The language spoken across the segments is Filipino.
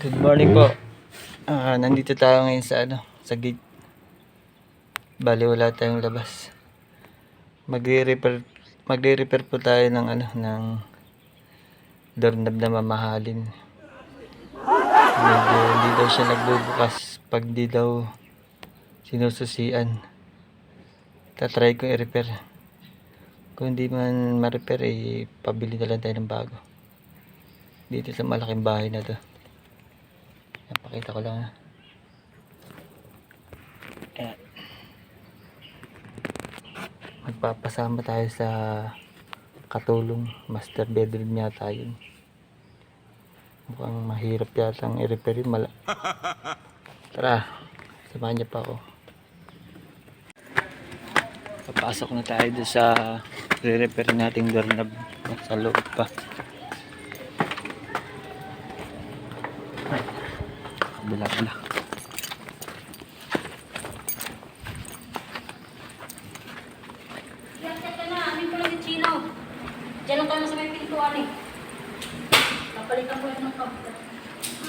Good morning po. Ah, nandito tayo ngayon sa ano, sa gate. Bali wala tayong labas. Magre-repair magre-repair po tayo ng ano ng doorknob na mamahalin. Medyo hindi daw siya nagbubukas pag di daw sinususian. Tatry ko i-repair. Kung hindi man ma-repair, eh, pabili na lang tayo ng bago. Dito sa malaking bahay na to. Napakita ko lang ha. Ayan. Magpapasama tayo sa katulong master bedroom yata yun. Mukhang mahirap yata ang i-repair yun. Mala- Tara, samahan niyo pa ako. Papasok na tayo doon sa re-repair nating doorknob sa loob pa. Kabila pala. Yan, teka na. Amin ko lang yung chino. Diyan lang tayo sa may pintuan eh. Kapalitan ko yung ng kapit.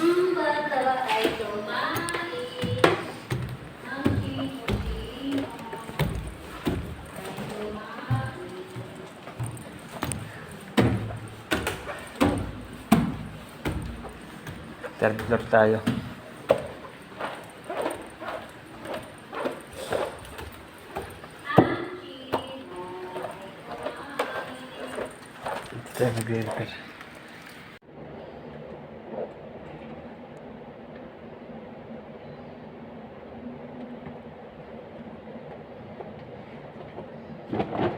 Ang bata ay tumalis. Ang chino-chino. Ay tumalis. Third floor tayo. Dito tayo magre-repair. Check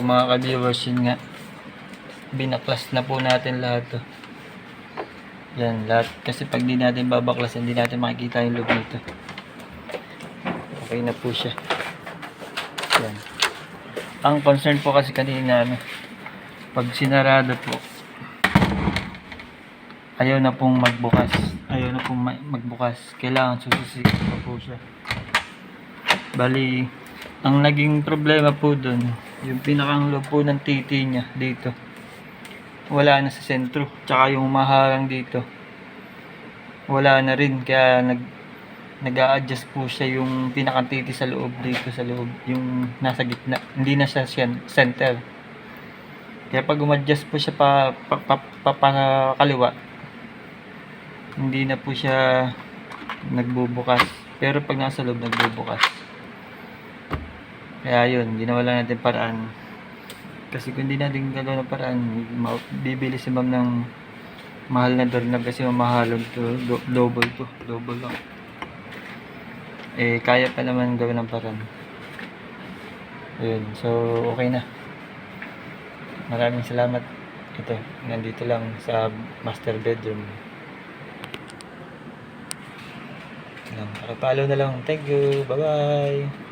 Mga ka-viewers yun nga binaklas na po natin lahat to. Yan lahat kasi pag di natin babaklas hindi natin makikita yung loob nito. Okay na po siya. Yan. Ang concern po kasi kanina ano, pag sinarado po ayaw na pong magbukas. Ayaw na pong ma- magbukas. Kailangan sususikin pa po siya. Bali, ang naging problema po dun, yung pinakang loob po ng titi niya dito. Wala na sa sentro. Tsaka yung maharang dito. Wala na rin. Kaya nag nag adjust po siya yung pinakang titi sa loob dito sa loob. Yung nasa gitna. Hindi na siya center. Kaya pag umadjust po siya pa, pa, pa, pa, pa kaliwa, hindi na po siya nagbubukas. Pero pag nasa loob, nagbubukas. Kaya yun, ginawa lang natin paraan. Kasi kung hindi natin gagawa ng paraan, bibili si ma'am ng mahal na doorknob kasi mamahalog to, do, double to, double lock. Eh, kaya pa naman gawin ng paraan. Yun, so okay na. Maraming salamat. Ito, nandito lang sa master bedroom. Lang, para palo na lang. Thank you. Bye-bye.